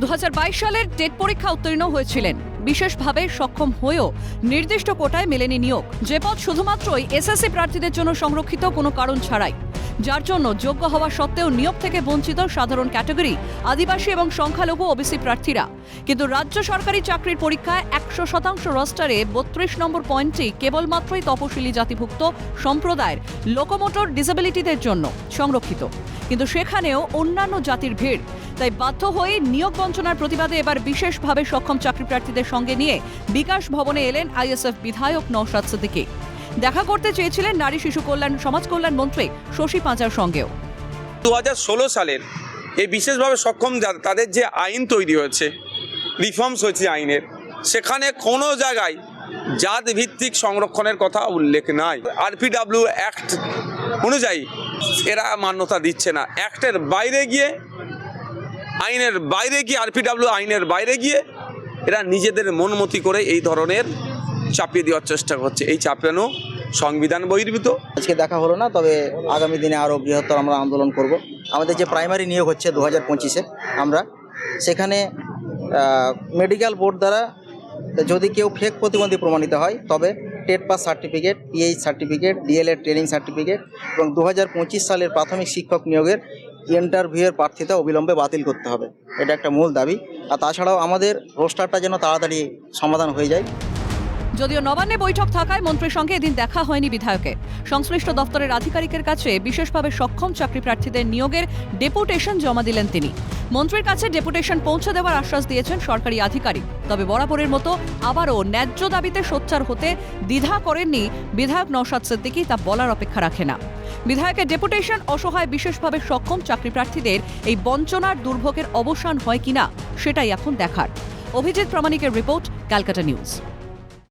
দু হাজার বাইশ সালের টেট পরীক্ষা উত্তীর্ণ হয়েছিলেন। বিশেষভাবে সক্ষম হয়েও নির্দিষ্ট কোটায় মেলেনি নিয়োগ। যে পদ শুধুমাত্রই এসএসসি প্রার্থীদের জন্য সংরক্ষিত কোনো কারণ ছাড়াই। যার জন্য যোগ্য হওয়া সত্ত্বেও নিয়োগ থেকে বঞ্চিত সাধারণ ক্যাটাগরি, আদিবাসী এবং সংখ্যালঘু ওবিসি প্রার্থীরা। কিন্তু রাজ্য সরকারি চাকরির পরীক্ষায় একশো শতাংশ রস্টারে বত্রিশ নম্বর পয়েন্টটি কেবলমাত্রই তপশিলি জাতিভুক্ত সম্প্রদায়ের লোকোমোটর ডিসেবিলিটিদের জন্য সংরক্ষিত। কিন্তু সেখানেও অন্যান্য জাতির ভিড়। তাই বাধ্য হয়ে নিয়োগ বঞ্চনার প্রতিবাদে এবার বিশেষভাবে সক্ষম চাকরি প্রার্থীদের সঙ্গে নিয়ে বিকাশ ভবনে এলেন আইএসএফ বিধায়ক নওশাদ সিদ্দিকী। দেখা করতে চেয়েছিলেন নারী শিশু কল্যাণ, সমাজ কল্যাণ মন্ত্রী শশী পাঁচার সঙ্গেও। দু হাজার ষোলো সালের এই বিশেষভাবে সক্ষম তাদের যে আইন তৈরি হয়েছে রিফর্মস হয়েছে আইনের, সেখানে কোনো জায়গায় জাত ভিত্তিক সংরক্ষণের কথা উল্লেখ নাই। আরপিডাব্লিউ অ্যাক্ট অনুযায়ী এরা মান্যতা দিচ্ছে না। অ্যাক্টের বাইরে গিয়ে, আইনের বাইরে গিয়ে আরপিডাব্লিউ আইনের বাইরে গিয়ে এরা নিজেদের মনমতি করে এই ধরনের চাপিয়ে দেওয়ার চেষ্টা করছে। এই চাপানো সংবিধান বহির্ভূত। আজকে দেখা হলো না, তবে আগামী দিনে আরও বৃহত্তর আমরা আন্দোলন করব। আমাদের যে প্রাইমারি নিয়োগ হচ্ছে দু হাজার পঁচিশে আমরা, সেখানে মেডিকেল বোর্ড দ্বারা যদি কেউ ফেক প্রতিবন্ধী প্রমাণিত হয়, তবে TET pass certificate PH certificate DElEd training certificate এবং দু হাজার পঁচিশ সালের প্রাথমিক শিক্ষক নিয়োগের ইন্টারভিউয়ের প্রার্থিতা অবিলম্বে বাতিল করতে হবে। এটা একটা মূল দাবি। আর তাছাড়াও আমাদের রোস্টারটা যেন তাড়াতাড়ি সমাধান হয়ে যায়। যদিও নবান্নে বৈঠক থাকায় মন্ত্রীর সঙ্গে এদিন দেখা হয়নি বিধায়কের। সংশ্লিষ্ট দপ্তরের আধিকারিকের কাছে বিশেষভাবে সক্ষম চাকরি প্রার্থীদের নিয়োগের ডেপুটেশন জমা দিলেন তিনি। মন্ত্রীর কাছে ডেপুটেশন পৌঁছে দেওয়ার আশ্বাস দিয়েছেন সরকারি আধিকারিক। তবে বরাবরের মতো আবারও ন্যায্য দাবিতে সোচ্চার হতে দ্বিধা করেননি বিধায়ক নওশাদ সিদ্দিকী, তা বলার অপেক্ষা রাখে না। বিধায়কের ডেপুটেশন অসহায় বিশেষভাবে সক্ষম চাকরি প্রার্থীদের এই বঞ্চনার দুর্ভোগের অবসান হয় কিনা, সেটাই এখন দেখার। অভিজিৎ প্রামাণিকের রিপোর্ট, ক্যালকাটা নিউজ।